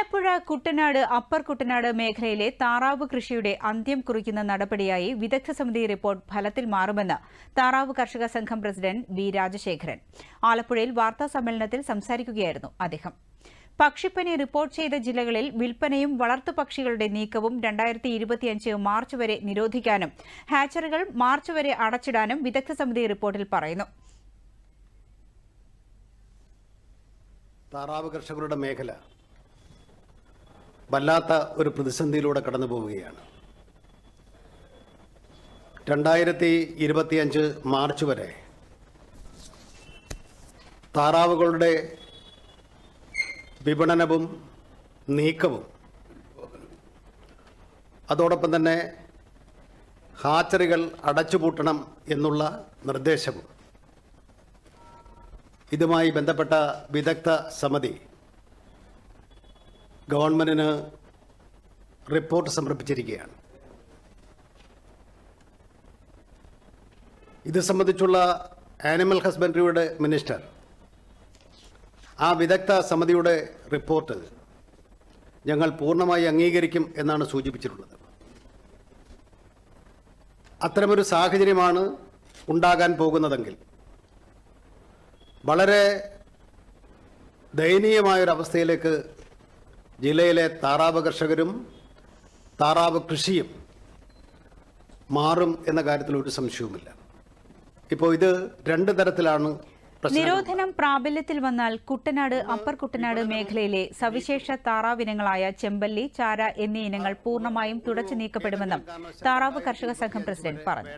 Alappuzha Kuttanad upper Kuttanad മേഖലയിലെ താറാവ് കൃഷിയുടെ അന്ത്യം കുറിക്കുന്ന നടപടിയായി വിദഗ്ധ സമിതി റിപ്പോർട്ട് ഫലത്തിൽ മാറുമെന്ന് താറാവ് കർഷക സംഘം പ്രസിഡന്റ് വി രാജശേഖരൻ. ആലപ്പുഴയിൽ വാർത്താ സമ്മേളനത്തിൽ സംസാരിക്കുകയായിരുന്നു അദ്ദേഹം. പക്ഷിപ്പനി റിപ്പോർട്ട് ചെയ്ത ജില്ലകളിൽ വിൽപ്പനയും വളർത്തുപക്ഷികളുടെ നീക്കവും രണ്ടായിരത്തി ഇരുപത്തിയഞ്ച് മാർച്ച് വരെ നിരോധിക്കാനും ഹാച്ചറികൾ മാർച്ച് വരെ അടച്ചിടാനും വിദഗ്ധ സമിതി റിപ്പോർട്ടിൽ പറയുന്നു. താറാവ് കർഷകരുടെ മേഖല വല്ലാത്ത ഒരു പ്രതിസന്ധിയിലൂടെ കടന്നു പോവുകയാണ്. രണ്ടായിരത്തി ഇരുപത്തിയഞ്ച് മാർച്ച് വരെ താറാവുകളുടെ വിപണനവും നീക്കവും അതോടൊപ്പം തന്നെ ഹാച്ചറികൾ അടച്ചുപൂട്ടണം എന്നുള്ള നിർദ്ദേശവും ഇതുമായി ബന്ധപ്പെട്ട വിദഗ്ധ സമിതി ഗവൺമെന്റിന് റിപ്പോർട്ട് സമർപ്പിച്ചിരിക്കുകയാണ്. ഇത് സംബന്ധിച്ചുള്ള ആനിമൽ ഹസ്ബൻഡറിയുടെ മിനിസ്റ്റർ ആ വിദഗ്ധ സമിതിയുടെ റിപ്പോർട്ട് ഞങ്ങൾ പൂർണമായി അംഗീകരിക്കും എന്നാണ് സൂചിപ്പിച്ചിട്ടുള്ളത്. അത്തരമൊരു സാഹചര്യമാണ് ഉണ്ടാകാൻ പോകുന്നതെങ്കിൽ വളരെ ദയനീയമായൊരവസ്ഥയിലേക്ക് ജില്ലയിലെ താറാവ് കർഷകരും താറാവ് കൃഷിയും മാറും എന്ന കാര്യത്തിൽ ഒരു സംശയവുമില്ല. ഇപ്പോൾ ഇത് രണ്ട് തരത്തിലാണ് നിരോധനം പ്രാബല്യത്തിൽ വന്നാൽ കുട്ടനാട് അപ്പർ കുട്ടനാട് മേഖലയിലെ സവിശേഷ താറാവിനങ്ങളായ ചെമ്പല്ലി ചാര എന്നീ ഇനങ്ങൾ പൂർണമായും തുടച്ചു നീക്കപ്പെടുമെന്നും താറാവ് കർഷക സംഘം പ്രസിഡന്റ് പറഞ്ഞു.